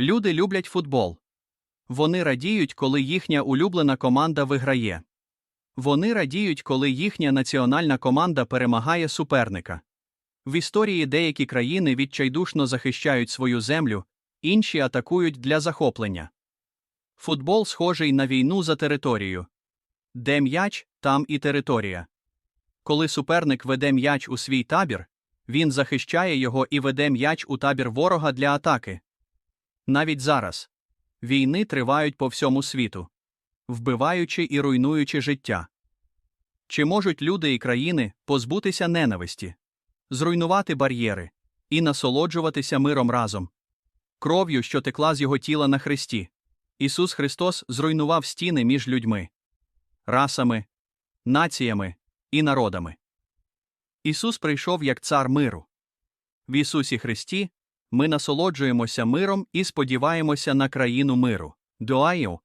Люди люблять футбол. Вони радіють, коли їхня улюблена команда виграє. Вони радіють, коли їхня національна команда перемагає суперника. В історії деякі країни відчайдушно захищають свою землю, інші атакують для захоплення. Футбол схожий на війну за територію. Де м'яч, там і територія. Коли суперник веде м'яч у свій табір, він захищає його і веде м'яч у табір ворога для атаки. Навіть зараз війни тривають по всьому світу, вбиваючи і руйнуючи життя. Чи можуть люди і країни позбутися ненависті, зруйнувати бар'єри і насолоджуватися миром разом? Кров'ю, що текла з його тіла на хресті. Ісус Христос зруйнував стіни між людьми, расами, націями і народами. Ісус прийшов як цар миру. В Ісусі Христі ми насолоджуємося миром і сподіваємося на країну миру. Дуаю,